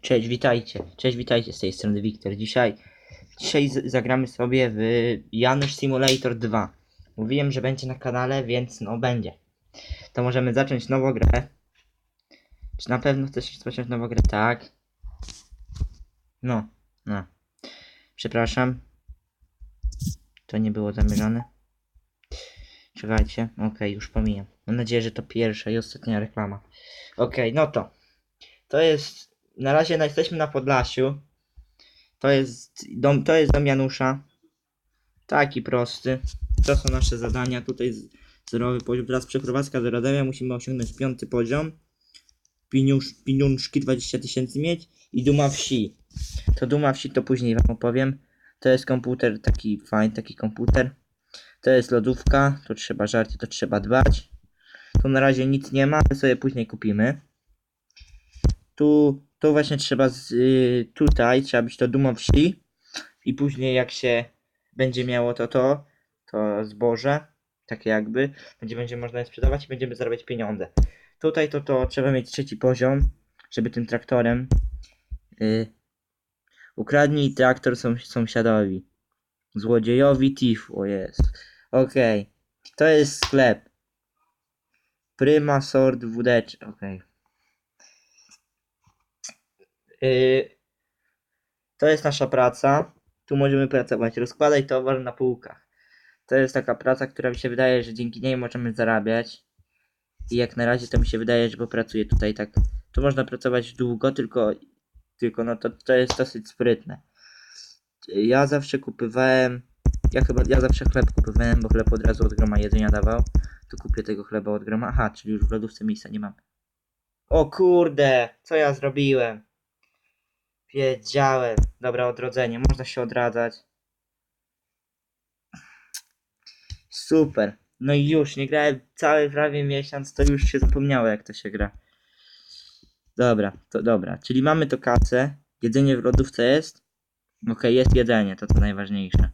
Cześć, witajcie. Cześć, witajcie z tej strony Wiktor. Dzisiaj, dzisiaj zagramy sobie w Janusz Simulator 2. Mówiłem, że będzie na kanale, więc no będzie. To możemy zacząć nową grę. Czy na pewno chcesz rozpocząć nową grę? Tak. No, no. Przepraszam. To nie było zamierzone. Czekajcie. Okej, już pomijam. Mam nadzieję, że to pierwsza i ostatnia reklama. Okej, no to. To jest. Na razie jesteśmy na Podlasiu. To jest dom, to jest dom Janusza. Taki prosty. To są nasze zadania. Tutaj zerowy poziom. Teraz przeprowadzka do Radomia. Musimy osiągnąć piąty poziom. Piniusz, pieniążki 20 tysięcy mieć. I Duma Wsi. To Duma Wsi to później wam opowiem. To jest komputer taki fajny, taki komputer. To jest lodówka. To trzeba żarcie, to trzeba dbać. Tu na razie nic nie ma, ale sobie później kupimy. Tu, tu właśnie trzeba z, y, tutaj trzeba być to dumą wsi i później jak się będzie miało to to, to zboże, takie jakby, będzie, będzie można je sprzedawać i będziemy zarabiać pieniądze. Tutaj to to trzeba mieć trzeci poziom, żeby tym traktorem y, ukradnij traktor są, sąsiadowi. Złodziejowi TIF, o jest. Okej, to jest sklep. Prima Sword WD, okej. Yy, to jest nasza praca. Tu możemy pracować. Rozkładaj towar na półkach. To jest taka praca, która mi się wydaje, że dzięki niej możemy zarabiać. I jak na razie to mi się wydaje, że popracuję tutaj tak. Tu można pracować długo, tylko, tylko no to, to jest dosyć sprytne. Ja zawsze kupywałem. Ja chyba ja zawsze chleb kupowałem, bo chleb od razu od groma jedzenia dawał. Tu kupię tego chleba od groma. Aha, czyli już w lodówce miejsca nie mam. O kurde, co ja zrobiłem? Wiedziałem. Dobra, odrodzenie. Można się odradzać. Super. No i już, nie grałem cały prawie miesiąc, to już się zapomniało jak to się gra. Dobra, to dobra. Czyli mamy to kasę. Jedzenie w lodówce jest. Okej, jest jedzenie, to co najważniejsze.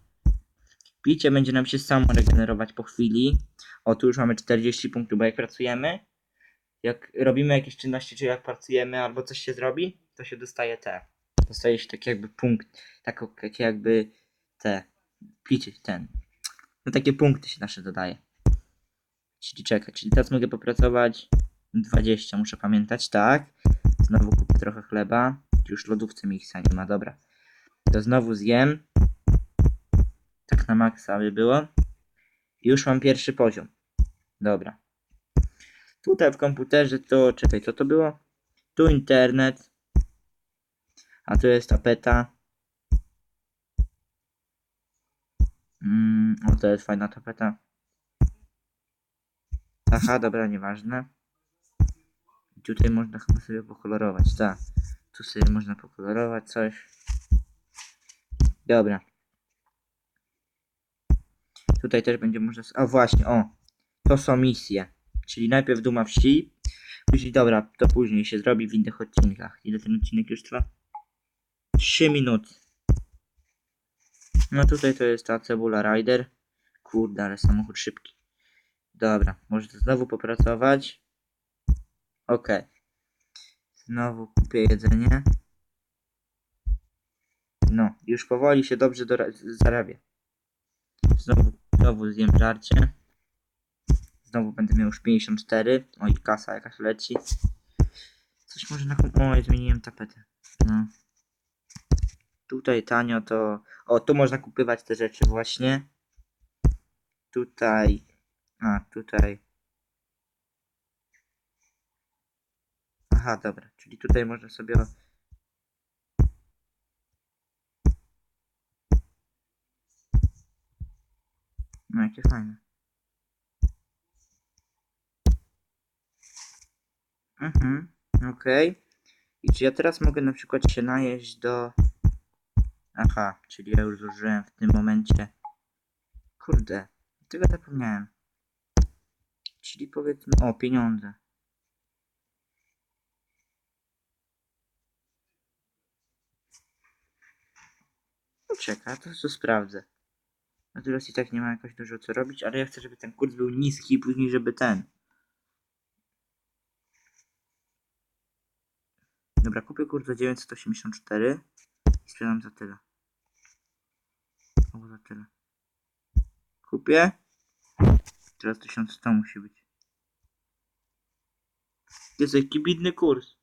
Picie będzie nam się samo regenerować po chwili. O, tu już mamy 40 punktów, bo jak pracujemy, jak robimy jakieś czynności, czy jak pracujemy, albo coś się zrobi, to się dostaje te. Dostaje się taki jakby punkt, tak, takie jakby te, picie, ten. No takie punkty się nasze dodaje. Czyli czekaj, czyli teraz mogę popracować 20, muszę pamiętać, tak. Znowu kupię trochę chleba. Już lodówce miejsca nie ma, dobra. To znowu zjem. Tak na maksa by było. I już mam pierwszy poziom. Dobra. Tutaj w komputerze to, czekaj, co to było? Tu internet. A tu jest tapeta. Mm, o, to jest fajna tapeta. Aha, dobra, nieważne. Tutaj można chyba sobie pokolorować, tak. Tu sobie można pokolorować coś. Dobra. Tutaj też będzie można... O, właśnie, o. To są misje. Czyli najpierw Duma Wsi. Później, dobra, to później się zrobi w innych odcinkach. Ile ten odcinek już trwa? 3 minuty. No tutaj to jest ta cebula rider. Kurde, ale samochód szybki. Dobra, może to znowu popracować. Okej. Znowu kupię jedzenie. No, już powoli się dobrze zarabia. Znowu, znowu zjem żarcie. Znowu będę miał już 54. Oj, kasa jakaś leci. Coś może na... Oj, zmieniłem tapetę. No. Tutaj tanio to... O, tu można kupywać te rzeczy właśnie. Tutaj... A, tutaj... Aha, dobra. Czyli tutaj można sobie... No, jakie fajne. Mhm, okej. I czy ja teraz mogę na przykład się najeść do... Aha, czyli ja już zużyłem w tym momencie... Kurde, tego zapomniałem. Czyli powiedzmy... O, pieniądze. Poczekaj, to, to sprawdzę. No teraz i tak nie ma jakoś dużo co robić, ale ja chcę, żeby ten kurs był niski i później, żeby ten... Dobra, kupię kurs za 984 i sprzedam za tyle. Albo za tyle. Kupię. Teraz 1100 musi być. Jest jaki bidny kurs.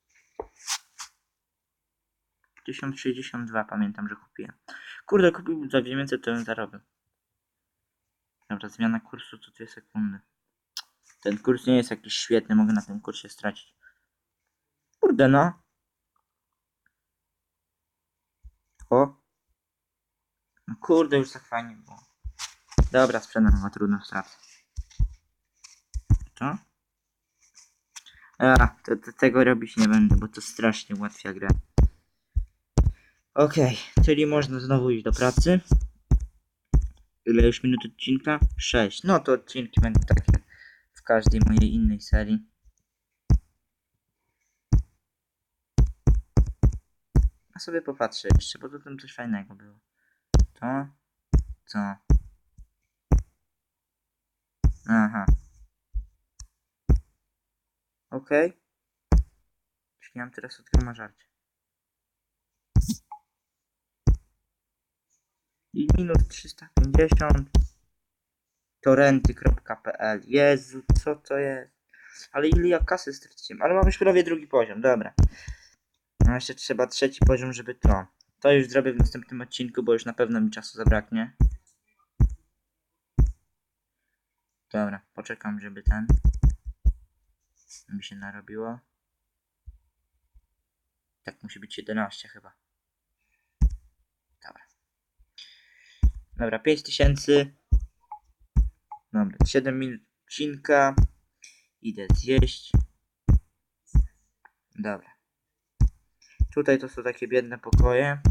1062 pamiętam, że kupiłem. Kurde, kupił za 900 to bym zarobił. Dobra, zmiana kursu co 2 sekundy. Ten kurs nie jest jakiś świetny, mogę na tym kursie stracić. Kurde no. O. Kurde, już tak fajnie było. Dobra, sprzedam, ma trudno stracę. Co? A, to, to, tego robić nie będę, bo to strasznie ułatwia grę. Okej, czyli można znowu iść do pracy. Ile już minut odcinka? 6. No to odcinki będą takie w każdej mojej innej serii. A sobie popatrzę jeszcze, bo to tam coś fajnego było. To? Co? Aha. Okej. Okay. Czyli mam teraz odgroma żarcie. I minut 350. Torrenty.pl Jezu, co to jest? Ale ile ja kasy straciłem? Ale mam już prawie drugi poziom, dobra. No jeszcze trzeba trzeci poziom, żeby to. To już zrobię w następnym odcinku, bo już na pewno mi czasu zabraknie. Dobra, poczekam, żeby ten mi się narobiło. Tak musi być 11 chyba. Dobra. Dobra, 5000. Dobra, 7 minut odcinka. Idę zjeść. Dobra. Tutaj to są takie biedne pokoje.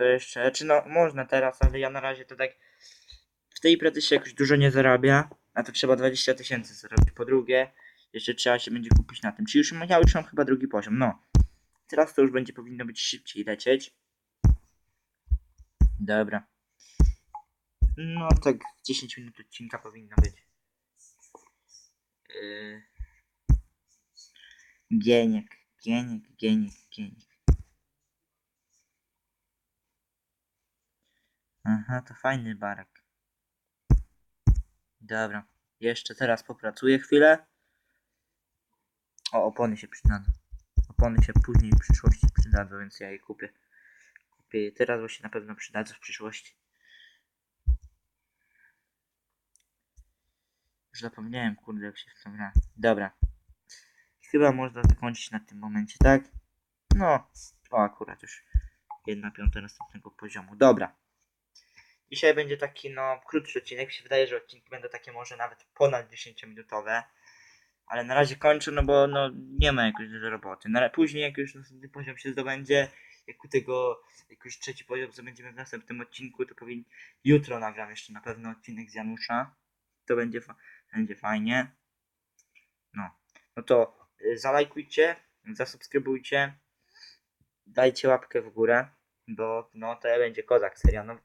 To jeszcze, czy no można teraz, ale ja na razie to tak w tej pracy się jakoś dużo nie zarabia, a to trzeba 20 tysięcy zarobić. Po drugie, jeszcze trzeba się będzie kupić na tym. Czyli już ja już mam chyba drugi poziom, no. Teraz to już będzie powinno być szybciej lecieć. Dobra. No tak 10 minut odcinka powinno być. Yy... Gieniek, gieniek, gieniek, gieniek. Aha, to fajny barek. Dobra. Jeszcze teraz popracuję chwilę. O, opony się przydadzą. Opony się później w przyszłości przydadzą, więc ja je kupię. Kupię je teraz, bo się na pewno przydadzą w przyszłości. Już zapomniałem, kurde, jak się w tą gra. Dobra. Chyba można zakończyć na tym momencie, tak? No, o akurat już jedna piąta następnego poziomu. Dobra. Dzisiaj będzie taki, no, krótszy odcinek. Mi się wydaje, że odcinki będą takie może nawet ponad 10-minutowe. Ale na razie kończę, no bo no, nie ma jakoś dużo roboty. Na, później jak już następny poziom się zdobędzie, jak u tego jak już trzeci poziom zdobędziemy w następnym odcinku, to powinien jutro nagram jeszcze na pewno odcinek z Janusza. To będzie, fa będzie fajnie. No. No to y, zalajkujcie, zasubskrybujcie, dajcie łapkę w górę, bo no to będzie kozak seria. No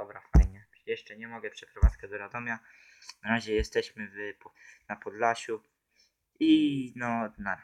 dobra, fajnie. Jeszcze nie mogę przeprowadzkę do Radomia. Na razie jesteśmy w, na Podlasiu. I no, na.